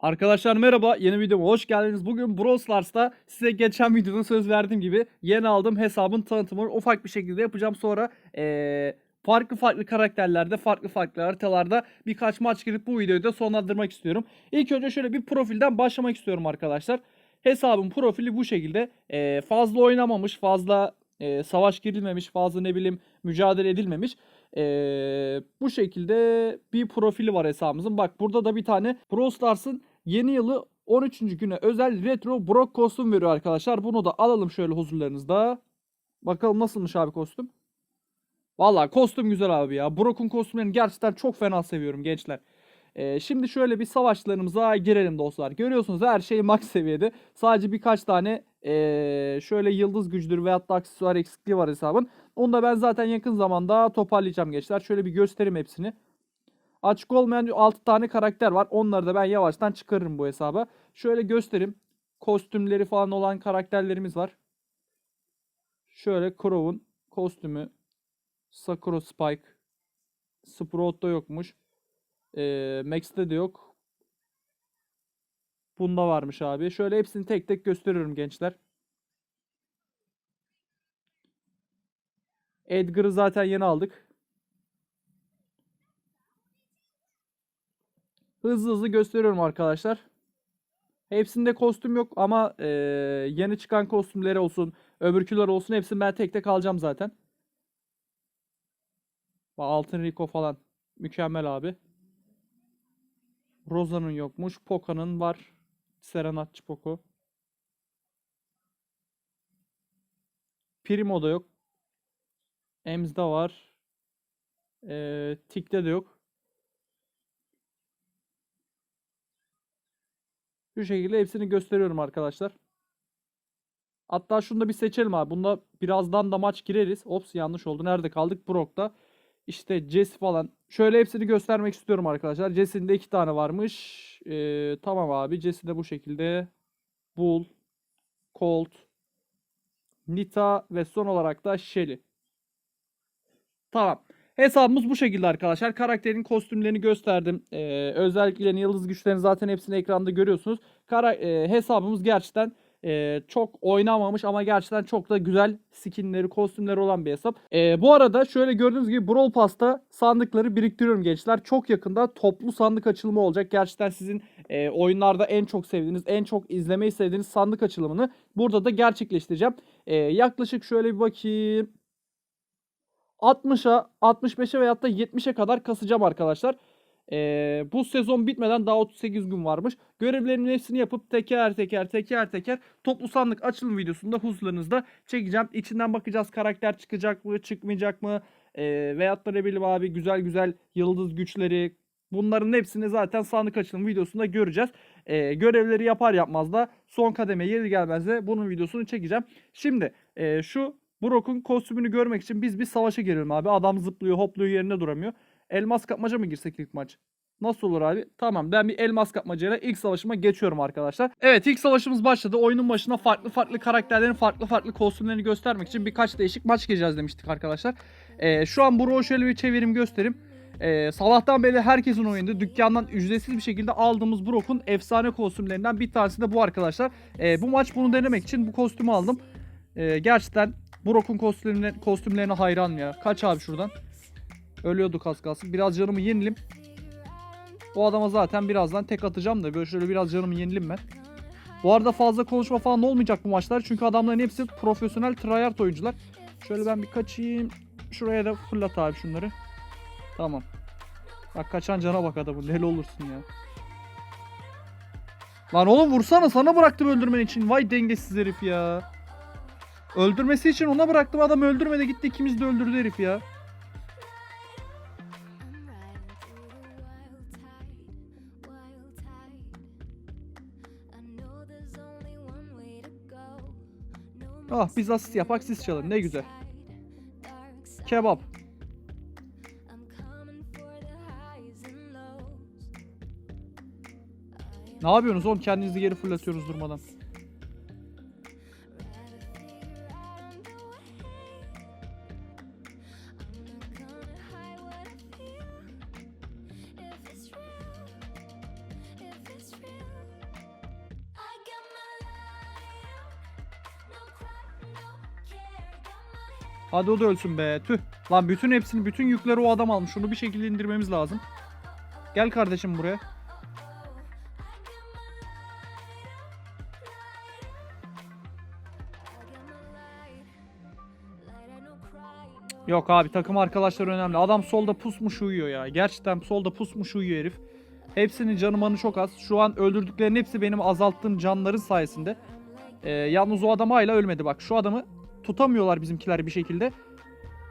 Arkadaşlar merhaba, yeni videoma hoş geldiniz. Bugün Brawl Stars'ta size geçen videoda söz verdiğim gibi yeni aldığım hesabın tanıtımını ufak bir şekilde yapacağım. Sonra eee, farklı farklı karakterlerde, farklı farklı haritalarda birkaç maç girip bu videoyu da sonlandırmak istiyorum. İlk önce şöyle bir profilden başlamak istiyorum arkadaşlar. Hesabın profili bu şekilde. Eee, fazla oynamamış, fazla eee, savaş girilmemiş, fazla ne bileyim mücadele edilmemiş. Eee, bu şekilde bir profili var hesabımızın. Bak burada da bir tane Brawl Stars'ın yeni yılı 13. güne özel retro Brock kostüm veriyor arkadaşlar. Bunu da alalım şöyle huzurlarınızda. Bakalım nasılmış abi kostüm. Valla kostüm güzel abi ya. Brock'un kostümlerini gerçekten çok fena seviyorum gençler. Ee, şimdi şöyle bir savaşlarımıza girelim dostlar. Görüyorsunuz her şey max seviyede. Sadece birkaç tane ee, şöyle yıldız gücüdür veyahut da aksesuar eksikliği var hesabın. Onu da ben zaten yakın zamanda toparlayacağım gençler. Şöyle bir göstereyim hepsini. Açık olmayan 6 tane karakter var. Onları da ben yavaştan çıkarırım bu hesaba. Şöyle göstereyim. Kostümleri falan olan karakterlerimiz var. Şöyle Crow'un kostümü. Sakura Spike. Sprout'ta yokmuş. Ee, Max'te de yok. Bunda varmış abi. Şöyle hepsini tek tek gösteriyorum gençler. Edgar'ı zaten yeni aldık. Hızlı hızlı gösteriyorum arkadaşlar. Hepsinde kostüm yok ama eee, yeni çıkan kostümleri olsun, öbürküler olsun hepsini ben tek tek alacağım zaten. Altın Rico falan mükemmel abi. Rosa'nın yokmuş. Poka'nın var. Serenatçı Poco. Primo da yok. Ems'de var. Eee Tik'te de yok. Şu şekilde hepsini gösteriyorum arkadaşlar. Hatta şunu da bir seçelim abi. Bunda birazdan da maç gireriz. Ops yanlış oldu. Nerede kaldık? Brock'ta. İşte Jesse falan. Şöyle hepsini göstermek istiyorum arkadaşlar. Jesse'nin de iki tane varmış. Ee, tamam abi. Jesse de bu şekilde. Bull. Colt. Nita ve son olarak da Shelly. Tamam. Hesabımız bu şekilde arkadaşlar. Karakterin kostümlerini gösterdim. Ee, özelliklerini, yıldız güçlerini zaten hepsini ekranda görüyorsunuz. Kara e, hesabımız gerçekten e, çok oynamamış ama gerçekten çok da güzel skinleri, kostümleri olan bir hesap. E, bu arada şöyle gördüğünüz gibi Brawl Pass'ta sandıkları biriktiriyorum gençler. Çok yakında toplu sandık açılımı olacak. Gerçekten sizin e, oyunlarda en çok sevdiğiniz, en çok izlemeyi sevdiğiniz sandık açılımını burada da gerçekleştireceğim. E, yaklaşık şöyle bir bakayım. 60'a, 65'e veyahut da 70'e kadar kasacağım arkadaşlar. Ee, bu sezon bitmeden daha 38 gün varmış. Görevlerimin hepsini yapıp teker teker teker teker toplu sandık açılım videosunda huzurlarınızda çekeceğim. İçinden bakacağız karakter çıkacak mı çıkmayacak mı ee, veyahut da ne abi güzel güzel yıldız güçleri bunların hepsini zaten sandık açılım videosunda göreceğiz. Ee, görevleri yapar yapmaz da son kademe yeri gelmez de bunun videosunu çekeceğim. Şimdi ee, şu Brock'un kostümünü görmek için biz bir savaşa girelim abi. Adam zıplıyor, hopluyor, yerine duramıyor. Elmas kapmaca mı girsek ilk maç? Nasıl olur abi? Tamam ben bir elmas kapmacayla ilk savaşıma geçiyorum arkadaşlar. Evet ilk savaşımız başladı. Oyunun başına farklı farklı karakterlerin farklı farklı kostümlerini göstermek için birkaç değişik maç gireceğiz demiştik arkadaşlar. Ee, şu an Brock'u şöyle bir çevirim göstereyim. Ee, sabahtan beri herkesin oyunda dükkandan ücretsiz bir şekilde aldığımız Brock'un efsane kostümlerinden bir tanesi de bu arkadaşlar. Ee, bu maç bunu denemek için bu kostümü aldım. Ee, gerçekten Brock'un kostümlerine, kostümlerine hayran ya. Kaç abi şuradan. Ölüyorduk az kalsın. Biraz canımı yenilim. O adama zaten birazdan tek atacağım da böyle şöyle biraz canımı yenilim ben. Bu arada fazla konuşma falan olmayacak bu maçlar. Çünkü adamların hepsi profesyonel tryhard oyuncular. Şöyle ben bir kaçayım. Şuraya da fırlat abi şunları. Tamam. Bak kaçan cana bak adamın. Deli olursun ya. Lan oğlum vursana sana bıraktım öldürmen için. Vay dengesiz herif ya. Öldürmesi için ona bıraktım adam öldürmedi gitti ikimiz de öldürdü herif ya. Ah biz asist yapak siz çalın ne güzel. Kebap. Ne yapıyorsunuz oğlum kendinizi geri fırlatıyorsunuz durmadan. Hadi o da ölsün be. Tüh. Lan bütün hepsini, bütün yükleri o adam almış. Şunu bir şekilde indirmemiz lazım. Gel kardeşim buraya. Yok abi takım arkadaşlar önemli. Adam solda pusmuş uyuyor ya. Gerçekten solda pusmuş uyuyor herif. Hepsinin canı manı çok az. Şu an öldürdüklerin hepsi benim azalttığım canların sayesinde. Ee, yalnız o adam hala ölmedi bak. Şu adamı tutamıyorlar bizimkiler bir şekilde.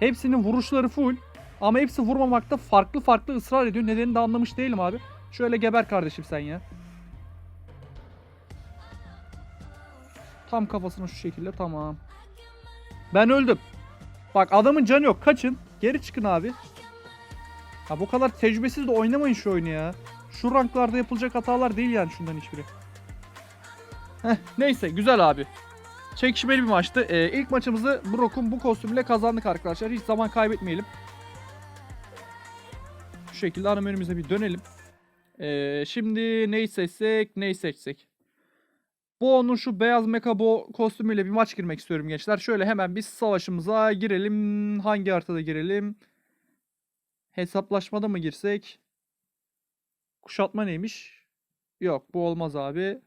Hepsinin vuruşları full. Ama hepsi vurmamakta farklı farklı ısrar ediyor. Nedenini de anlamış değilim abi. Şöyle geber kardeşim sen ya. Tam kafasına şu şekilde tamam. Ben öldüm. Bak adamın canı yok. Kaçın. Geri çıkın abi. Ha bu kadar tecrübesiz de oynamayın şu oyunu ya. Şu ranklarda yapılacak hatalar değil yani şundan hiçbiri. Heh, neyse güzel abi. Çekişmeli bir maçtı. Ee, ilk maçımızı Brock'un bu kostümüyle kazandık arkadaşlar. Hiç zaman kaybetmeyelim. Şu şekilde ana menümüze bir dönelim. Ee, şimdi neyi seçsek, neyi seçsek. Bo'nun şu beyaz mecha Bo kostümüyle bir maç girmek istiyorum gençler. Şöyle hemen biz savaşımıza girelim. Hangi haritada girelim? Hesaplaşmada mı girsek? Kuşatma neymiş? Yok bu olmaz abi.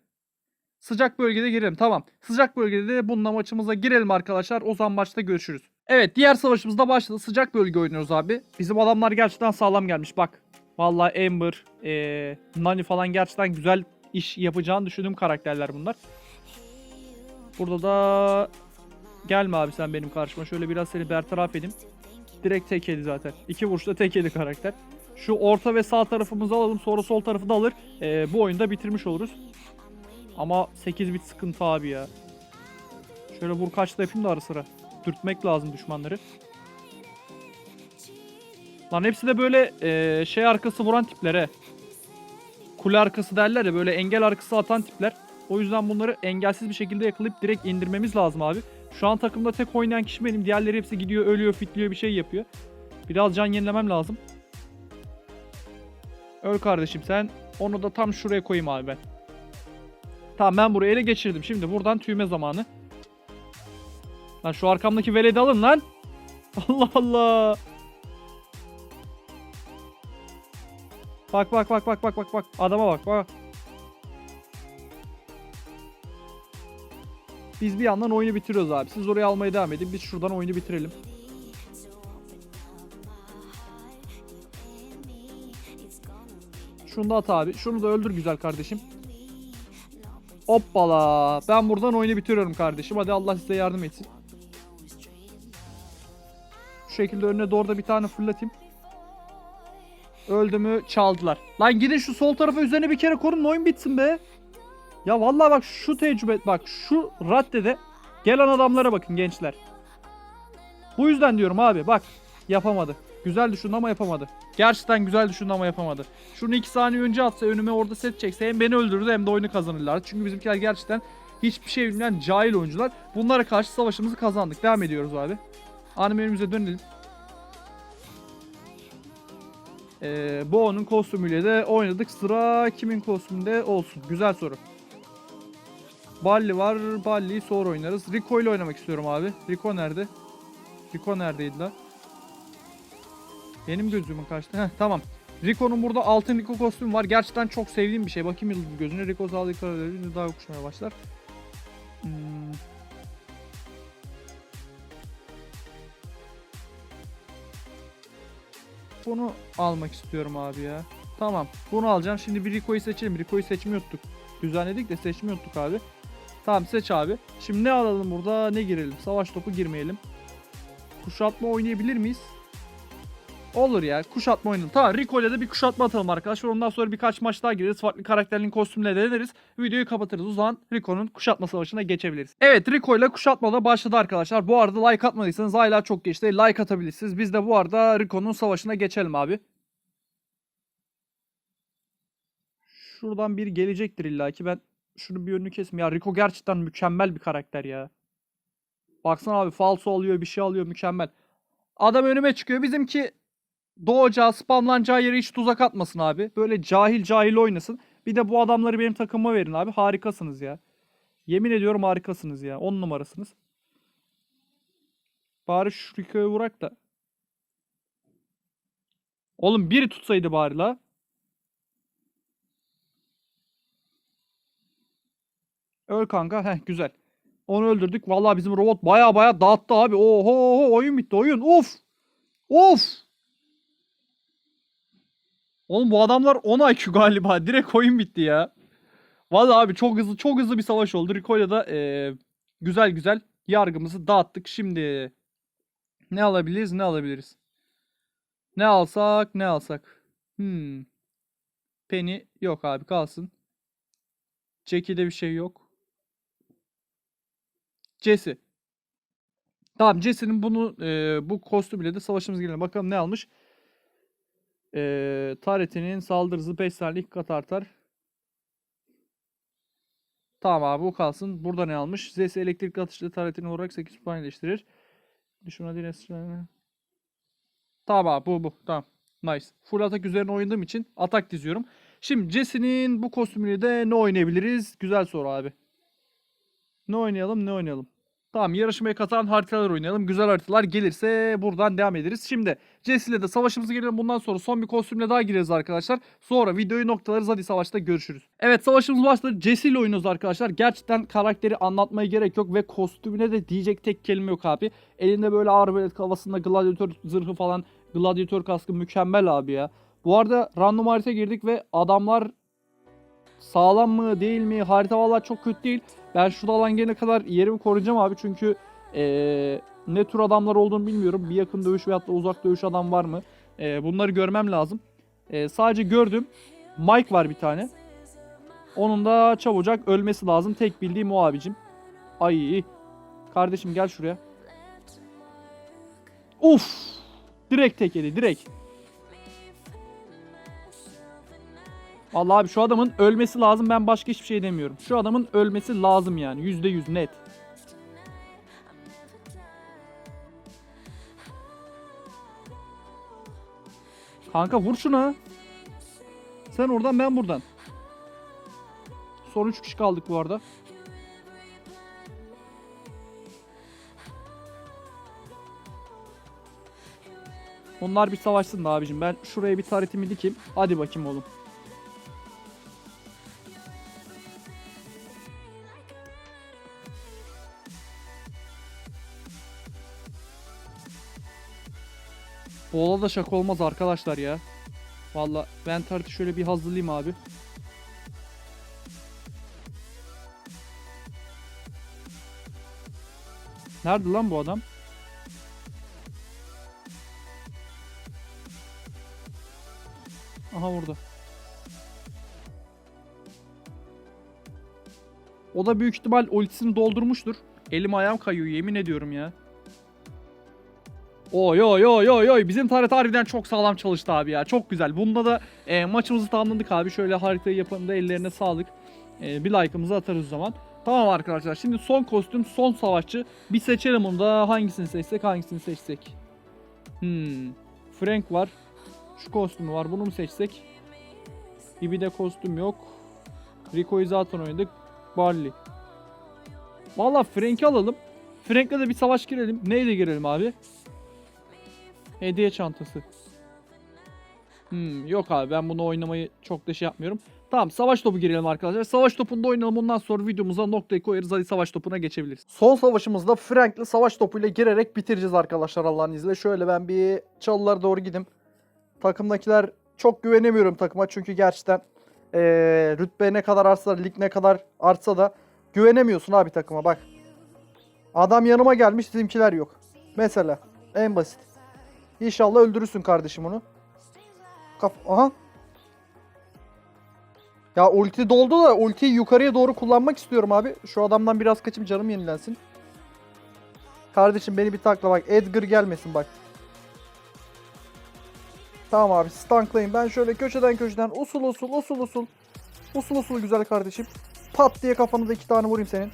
Sıcak bölgede girelim. Tamam. Sıcak bölgede de bununla maçımıza girelim arkadaşlar. O zaman maçta görüşürüz. Evet diğer savaşımız da başladı. Sıcak bölge oynuyoruz abi. Bizim adamlar gerçekten sağlam gelmiş bak. Vallahi Ember, eee, Nani falan gerçekten güzel iş yapacağını düşündüğüm karakterler bunlar. Burada da gelme abi sen benim karşıma. Şöyle biraz seni bertaraf edeyim. Direkt tek yedi zaten. İki vuruşta tek yedi karakter. Şu orta ve sağ tarafımızı alalım. Sonra sol tarafı da alır. Ee, bu oyunda bitirmiş oluruz. Ama 8 bit sıkıntı abi ya. Şöyle vur kaçta yapayım da ara sıra. Dürtmek lazım düşmanları. Lan hepsi de böyle ee, şey arkası vuran tiplere. Kule arkası derler ya böyle engel arkası atan tipler. O yüzden bunları engelsiz bir şekilde yakalayıp direkt indirmemiz lazım abi. Şu an takımda tek oynayan kişi benim. Diğerleri hepsi gidiyor, ölüyor, fitliyor bir şey yapıyor. Biraz can yenilemem lazım. Öl kardeşim sen. Onu da tam şuraya koyayım abi ben. Tamam ben burayı ele geçirdim. Şimdi buradan tüyme zamanı. Lan şu arkamdaki veledi alın lan. Allah Allah. Bak bak bak bak bak bak bak. Adama bak bak. Biz bir yandan oyunu bitiriyoruz abi. Siz orayı almaya devam edin. Biz şuradan oyunu bitirelim. Şunu da at abi. Şunu da öldür güzel kardeşim. Hoppala. Ben buradan oyunu bitiriyorum kardeşim. Hadi Allah size yardım etsin. Şu şekilde önüne doğru da bir tane fırlatayım. Öldü mü çaldılar. Lan gidin şu sol tarafa üzerine bir kere korun oyun bitsin be. Ya vallahi bak şu tecrübe bak şu raddede gelen adamlara bakın gençler. Bu yüzden diyorum abi bak yapamadı. Güzel düşündü ama yapamadı. Gerçekten güzel düşündü ama yapamadı. Şunu 2 saniye önce atsa önüme orada set çekse hem beni öldürürdü hem de oyunu kazanırlardı. Çünkü bizimkiler gerçekten hiçbir şey bilmeyen cahil oyuncular. Bunlara karşı savaşımızı kazandık. Devam ediyoruz abi. Animemize dönelim. Ee, Bo'nun kostümüyle de oynadık. Sıra kimin kostümünde olsun. Güzel soru. Balli var. Balli'yi sonra oynarız. Rico ile oynamak istiyorum abi. Rico nerede? Rico neredeydi la? Benim gözümün kaçtı. Heh, tamam. Rico'nun burada altın Rico kostümü var. Gerçekten çok sevdiğim bir şey. Bakayım yıldız gözüne. Rico sağlıklı kararları daha uçmaya başlar. Hmm. Bunu almak istiyorum abi ya. Tamam. Bunu alacağım. Şimdi bir Rico'yu seçelim. Rico'yu seçmiyorduk. Düzenledik de seçmiyorduk abi. Tamam seç abi. Şimdi ne alalım burada? Ne girelim? Savaş topu girmeyelim. Kuşatma oynayabilir miyiz? Olur ya. Kuşatma oynayalım. Tamam Rico ile de bir kuşatma atalım arkadaşlar. Ondan sonra birkaç maç daha gireriz. Farklı karakterlerin kostümleri de deneriz. Videoyu kapatırız. O zaman Rico'nun kuşatma savaşına geçebiliriz. Evet Rico ile kuşatma da başladı arkadaşlar. Bu arada like atmadıysanız hala çok geç değil. Like atabilirsiniz. Biz de bu arada Rico'nun savaşına geçelim abi. Şuradan bir gelecektir illaki. Ben şunu bir önünü kesmeyeyim. Ya Rico gerçekten mükemmel bir karakter ya. Baksana abi falso alıyor bir şey alıyor mükemmel. Adam önüme çıkıyor. Bizimki doğacağı, spamlanacağı yere hiç tuzak atmasın abi. Böyle cahil cahil oynasın. Bir de bu adamları benim takıma verin abi. Harikasınız ya. Yemin ediyorum harikasınız ya. 10 numarasınız. Bari şu Rico'yu vurak da. Oğlum biri tutsaydı bari la. Öl kanka. Heh güzel. Onu öldürdük. Vallahi bizim robot baya baya dağıttı abi. Oho oyun bitti oyun. Of. Of. Oğlum bu adamlar 10 IQ galiba. Direkt oyun bitti ya. Vallahi abi çok hızlı çok hızlı bir savaş oldu. Rico'yla da eee, güzel güzel yargımızı dağıttık. Şimdi ne alabiliriz ne alabiliriz? Ne alsak ne alsak? Hmm. Penny yok abi kalsın. Jackie'de bir şey yok. Jesse. Tamam Jesse'nin bunu eee, bu kostümüyle de savaşımız gelelim. Bakalım ne almış? Eee Taretinin saldırı hızı 5 saniye 2 kat artar. Tamam abi bu kalsın. Burada ne almış? Zes elektrik atışlı taretini olarak 8 puan iyileştirir. Düşman değil Tamam abi bu bu. Tamam. Nice. Full atak üzerine oynadığım için atak diziyorum. Şimdi Jesse'nin bu kostümüyle de ne oynayabiliriz? Güzel soru abi. Ne oynayalım ne oynayalım? Tamam yarışmaya katılan haritalar oynayalım. Güzel haritalar gelirse buradan devam ederiz. Şimdi Jesse ile de savaşımıza girelim. Bundan sonra son bir kostümle daha gireriz arkadaşlar. Sonra videoyu noktalarız. Hadi savaşta görüşürüz. Evet savaşımız başladı. Jesse ile oynuyoruz arkadaşlar. Gerçekten karakteri anlatmaya gerek yok ve kostümüne de diyecek tek kelime yok abi. Elinde böyle ağır böyle havasında gladyatör zırhı falan gladyatör kaskı mükemmel abi ya. Bu arada random harita girdik ve adamlar sağlam mı değil mi harita vallahi çok kötü değil. Ben şu alan gelene kadar yerimi koruyacağım abi çünkü eee, ne tür adamlar olduğunu bilmiyorum. Bir yakın dövüş veyahut da uzak dövüş adam var mı? Eee, bunları görmem lazım. Eee, sadece gördüm. Mike var bir tane. Onun da çabucak ölmesi lazım. Tek bildiğim o abicim. Ay. Kardeşim gel şuraya. Uf. Direkt tek yedi direkt. Vallahi abi şu adamın ölmesi lazım. Ben başka hiçbir şey demiyorum. Şu adamın ölmesi lazım yani. %100 net. Kanka vur şuna. Sen oradan ben buradan. Son 3 kişi kaldık bu arada. Onlar bir savaşsın da abicim. Ben şuraya bir taretimi dikeyim. Hadi bakayım oğlum. Bola da şaka olmaz arkadaşlar ya. Valla ben tartı şöyle bir hazırlayayım abi. Nerede lan bu adam? Aha burada. O da büyük ihtimal ultisini doldurmuştur. Elim ayağım kayıyor yemin ediyorum ya. Oy oy oy oy oy bizim taret harbiden çok sağlam çalıştı abi ya çok güzel. Bunda da e, maçımızı tamamladık abi. Şöyle haritayı yapanın da ellerine sağlık. E, bir like'ımızı atarız o zaman. Tamam arkadaşlar şimdi son kostüm son savaşçı. Bir seçelim onu da hangisini seçsek hangisini seçsek. Hmm. Frank var. Şu kostümü var bunu mu seçsek? Gibi de kostüm yok. Rico'yu zaten oynadık. Barley. Valla Frank'i alalım. Frank'le de bir savaş girelim. Neyle girelim abi? Hediye çantası. Hmm, yok abi ben bunu oynamayı çok da şey yapmıyorum. Tamam savaş topu girelim arkadaşlar. Savaş topunda oynayalım ondan sonra videomuza noktayı koyarız. Hadi savaş topuna geçebiliriz. Son savaşımızda Frank'le savaş topuyla girerek bitireceğiz arkadaşlar Allah'ın izniyle. Şöyle ben bir çalılara doğru gideyim. Takımdakiler çok güvenemiyorum takıma çünkü gerçekten eee rütbe ne kadar artsa lig ne kadar artsa da güvenemiyorsun abi takıma bak. Adam yanıma gelmiş bizimkiler yok. Mesela en basit. İnşallah öldürürsün kardeşim onu. Kaf Aha. Ya ulti doldu da ultiyi yukarıya doğru kullanmak istiyorum abi. Şu adamdan biraz kaçayım canım yenilensin. Kardeşim beni bir takla bak. Edgar gelmesin bak. Tamam abi stanklayın. Ben şöyle köşeden köşeden usul usul usul usul. Usul usul güzel kardeşim. Pat diye kafanıza iki tane vurayım senin.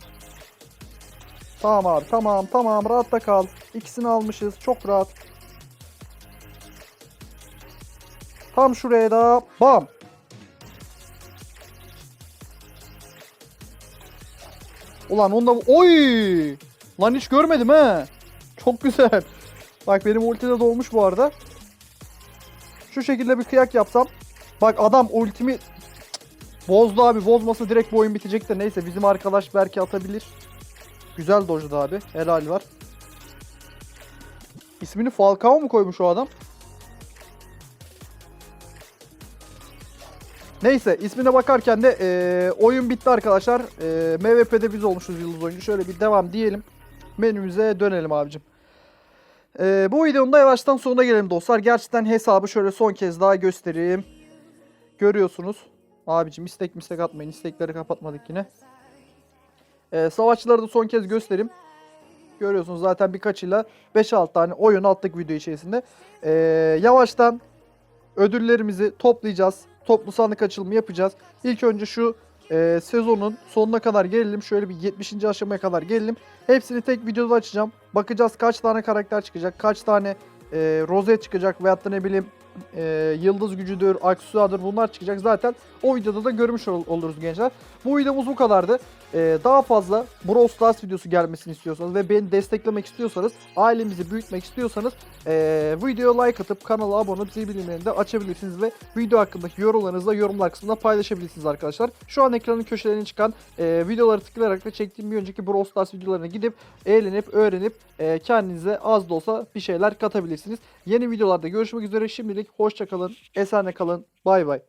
Tamam abi tamam tamam rahatta kal. İkisini almışız çok rahat. Tam şuraya da bam. Ulan onda oy. Lan hiç görmedim he. Çok güzel. Bak benim ulti de dolmuş bu arada. Şu şekilde bir kıyak yapsam. Bak adam ultimi bozdu abi. Bozmasa direkt bu oyun bitecek de neyse bizim arkadaş belki atabilir. Güzel dojdu abi. Helal var. İsmini Falcao mu koymuş o adam? Neyse ismine bakarken de eee, oyun bitti arkadaşlar. Eee MVP'de biz olmuşuz yıldız oyuncu. Şöyle bir devam diyelim. Menümüze dönelim abicim. Eee, bu videonun da yavaştan sonuna gelelim dostlar. Gerçekten hesabı şöyle son kez daha göstereyim. Görüyorsunuz. Abicim istek mistek atmayın. İstekleri kapatmadık yine. Eee savaşçıları da son kez göstereyim. Görüyorsunuz zaten birkaçıyla 5-6 tane oyun attık video içerisinde. Eee, yavaştan ödüllerimizi toplayacağız. Toplu sandık açılımı yapacağız. İlk önce şu eee, sezonun sonuna kadar gelelim. Şöyle bir 70. aşamaya kadar gelelim. Hepsini tek videoda açacağım. Bakacağız kaç tane karakter çıkacak, kaç tane eee rozet çıkacak veyahut da ne bileyim eee, yıldız gücüdür, aksesuardır bunlar çıkacak. Zaten o videoda da görmüş ol- oluruz gençler. Bu videomuz bu kadardı. Eee, daha fazla Brawl Stars videosu gelmesini istiyorsanız ve beni desteklemek istiyorsanız, ailemizi büyütmek istiyorsanız eee videoya like atıp kanala abone olup zil bildirimlerini de açabilirsiniz ve video hakkındaki yorumlarınızı da yorumlar kısmında paylaşabilirsiniz arkadaşlar. Şu an ekranın köşelerine çıkan eee, videoları tıklayarak da çektiğim bir önceki Brawl Stars videolarına gidip eğlenip öğrenip eee, kendinize az da olsa bir şeyler katabilirsiniz. Yeni videolarda görüşmek üzere. Şimdilik hoşça kalın, esenle kalın. Bay bay.